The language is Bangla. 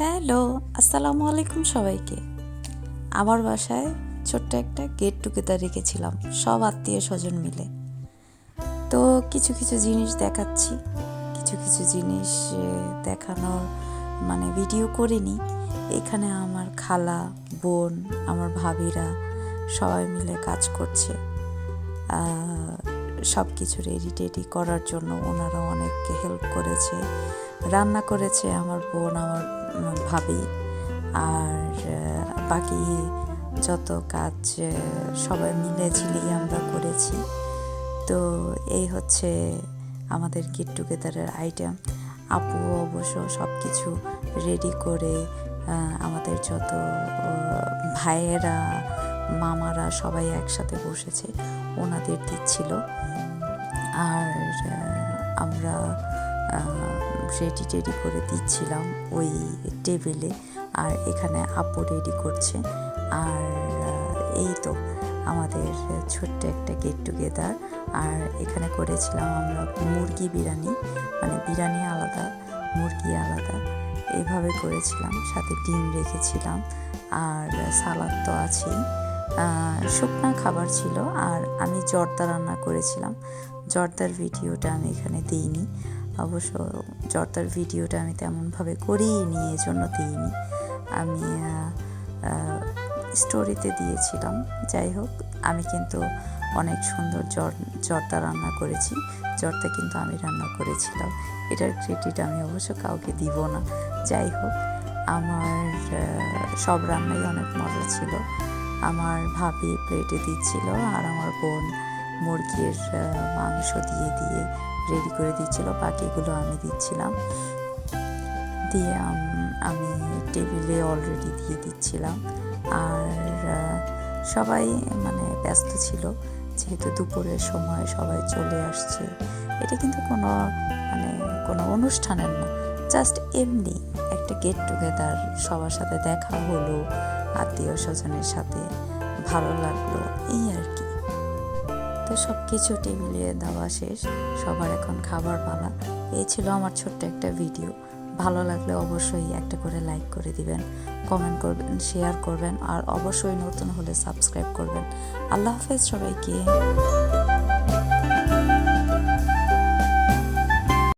হ্যালো, আসসালামু আলাইকুম সবাইকে। আমার বাসায় ছোট্ট একটা গেট টুগেদার রেখেছিলাম, সব আত্মীয় স্বজন মিলে। তো কিছু কিছু জিনিস দেখাচ্ছি, কিছু কিছু জিনিস দেখানোর মানে ভিডিও করিনি। এখানে আমার খালা, বোন, আমার ভাবিরা সবাই মিলে কাজ করছে। সব কিছু রেডি টেডি করার জন্য ওনারা অনেককে হেল্প করেছে। রান্না করেছে আমার বোন, আমার ভাবি। আর বাকি যত কাজ সবাই মিলে ঝিলিয়ে আমরা করেছি। তো এই হচ্ছে আমাদের গেট টুগেদারের আইটেম আপু অবশ্য সব কিছু রেডি করে আমাদের যত ভাইয়েরা মামারা সবাই একসাথে বসেছে, ওনাদের দিচ্ছিল। আর আমরা রেডি টেডি করে দিচ্ছিলাম ওই টেবিলে। আর এখানে আপু রেডি করছে। আর এই তো আমাদের ছোট্ট একটা গেট টুগেদার আর এখানে করেছিলাম আমরা মুরগি বিরিয়ানি মানে বিরিয়ানি আলাদা, মুরগি আলাদা। এইভাবে করেছিলাম, সাথে ডিম রেখেছিলাম। আর, সালাদ তো আছেই। শুকনা খাবার ছিল আর আমি জর্দা রান্না করেছিলাম। জর্দার ভিডিওটা আমি এখানে দিইনি। অবশ্য জর্দার ভিডিওটা আমি তেমনভাবে করিই নি এই জন্য দিইনি। আমি স্টোরিতে দিয়েছিলাম। যাই হোক, আমি কিন্তু অনেক সুন্দর জর, জর্দা রান্না করেছি। জর্দা কিন্তু আমি রান্না করেছিলাম। এটার ক্রেডিট আমি অবশ্য কাউকে দিব না। যাই হোক, আমার সব রান্নাই অনেক মজা ছিল। আমার ভাবি প্লেটে দিচ্ছিল আর আমার বোন মুরগির মাংস দিয়ে দিয়ে রেডি করে দিচ্ছিল। বাকিগুলো আমি দিচ্ছিলাম। দিয়ে আমি টেবিলে অলরেডি দিয়ে দিচ্ছিলাম। আর সবাই মানে ব্যস্ত ছিল। যেহেতু দুপুরের সময় সবাই চলে আসছে। এটা কিন্তু কোনো মানে কোনো অনুষ্ঠানের না। জাস্ট এমনি একটা গেট টুগেদার সবার সাথে দেখা হলো, আত্মীয় স্বজনের সাথে ভালো লাগল, এই আর কি। তো সব কিছু টেবিলে দেওয়া শেষ, সবার এখন খাবার পালা। এই ছিল আমার ছোট্ট একটা ভিডিও ভালো লাগলে অবশ্যই একটা করে লাইক করে দিবেন কমেন্ট করবেন শেয়ার করবেন, আর অবশ্যই নতুন হলে সাবস্ক্রাইব করবেন। আল্লাহ হাফেজ সবাইকে।